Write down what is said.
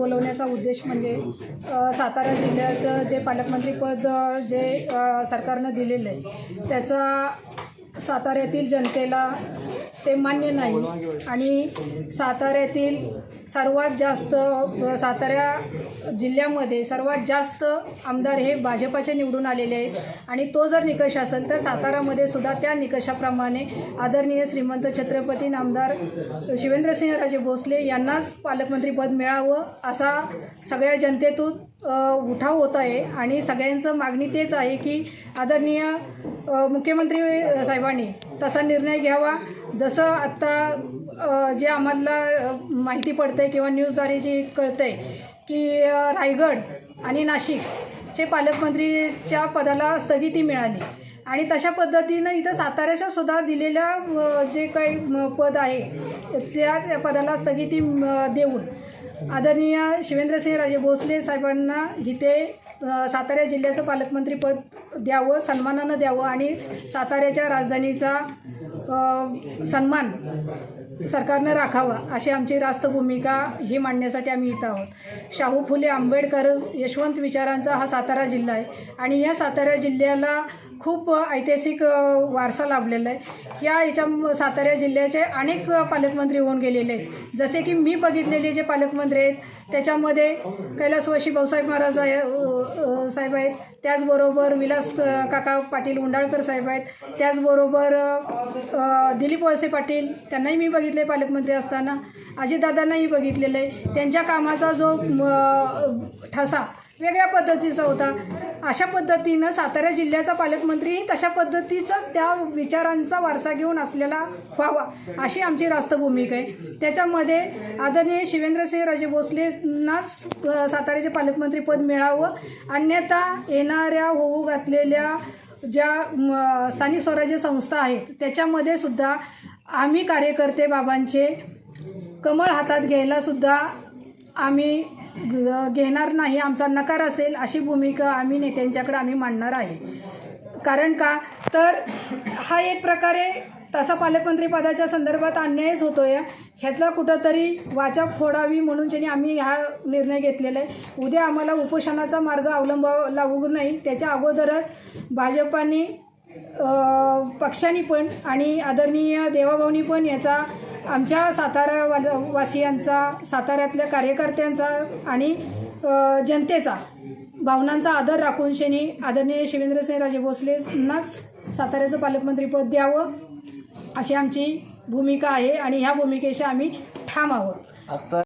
बोलवण्याचा उद्देश म्हणजे सातारा जिल्ह्याचं जे पालकमंत्रीपद जे सरकारनं दिलेलं आहे त्याचा साताऱ्यातील जनतेला ते मान्य नाही. आणि साताऱ्यातील सर्वात जास्त सातारा जिल्ह्यामध्ये सर्वात जास्त आमदार हे भाजपाचे निवडून आलेले आहेत. आणि तो जर निकष असेल तर सातारामध्ये सुद्धा त्या निकषाप्रमाणे आदरणीय श्रीमंत छत्रपती नामदार शिवेंद्रसिंहराजे भोसले यांनाच पालकमंत्रीपद मिळावं असा सगळ्या जनतेतून उठाव होत आहे. आणि सगळ्यांचं मागणी तेच आहे की आदरणीय मुख्यमंत्री साहेबांनी तसा निर्णय घ्यावा. जसं आत्ता जे आम्हाला माहिती पडते किंवा न्यूजद्वारे जे कळते की रायगड आणि नाशिकचे पालकमंत्रीच्या पदाला स्थगिती मिळाली. आणि तशा पद्धतीनं इथं साताऱ्याच्या सुद्धा दिलेल्या जे काही पद आहे त्या पदाला स्थगिती देऊन आदरणीय शिवेंद्रसिंहराजे भोसले साहेबांना इथे सातारा जिल्ह्याचं पालकमंत्रीपद द्यावं सन्मानानं द्यावं आणि साताऱ्याच्या राजधानीचा सन्मान सरकारनं राखावा अशी आमची रास्त भूमिका ही मांडण्यासाठी आम्ही इथं आहोत. शाहू फुले आंबेडकर यशवंत विचारांचा हा सातारा जिल्हा आहे. आणि या सातारा जिल्ह्याला खूप ऐतिहासिक वारसा लाभलेला आहे. या याच्या सातारा जिल्ह्याचे अनेक पालकमंत्री होऊन गेलेले आहेत. जसे की मी बघितलेले जे पालकमंत्री आहेत त्याच्यामध्ये कैलासवासी भाऊसाहेब महाराज आहे, साहेब आहेत. त्याचबरोबर विलास काका पाटील उंडाळकर साहेब आहेत. त्याचबरोबर दिलीप वळसे पाटील त्यांनाही मी बघितले पालकमंत्री असताना. अजितदादांनाही बघितलेलं आहे. त्यांच्या कामाचा जो म, ठसा वेगळ्या पद्धतीचा होता. अशा पद्धतीनं सातारा जिल्ह्याचा पालकमंत्रीही तशा पद्धतीचाच त्या विचारांचा वारसा घेऊन असलेला व्हावा अशी आमची रास्त भूमिका आहे. त्याच्यामध्ये आदरणीय शिवेंद्रसिंह राजे भोसलेंनाच साताऱ्याचे साताऱ्याचे पालकमंत्रीपद मिळावं. अन्यथा येणाऱ्या होऊ घातलेल्या ज्या स्थानिक स्वराज्य संस्था आहेत त्याच्यामध्ये सुद्धा आम्ही कार्यकर्ते बाबांचे कमळ हातात घ्यायला सुद्धा आम्ही घेणार नाही आमचा नकार असेल अशी भूमिका आम्ही नेत्यांच्याकडे आम्ही मांडणार आहे. कारण का? तर हा एक प्रकारे तसा पालकमंत्री पदाच्या संदर्भात अन्यायच होतो आहे ह्यातला कुठंतरी वाचा फोडावी म्हणून ज्यांनी आम्ही हा निर्णय घेतलेला आहे उद्या आम्हाला उपोषणाचा मार्ग अवलंबावा लागू नाही. त्याच्या अगोदरच भाजपाने अ, पक्षाने पण आणि आदरणीय देवाभाऊनी पण याचा आमच्या सातारा वा वासियांचा साताऱ्यातल्या कार्यकर्त्यांचा आणि जनतेचा भावनांचा आदर राखून शनी आदरणीय शिवेंद्रसिंहराजे भोसलेंनाच साताऱ्याचं पालकमंत्रीपद द्यावं अशी आमची भूमिका आहे आणि ह्या भूमिकेशी आम्ही ठाम आहोत.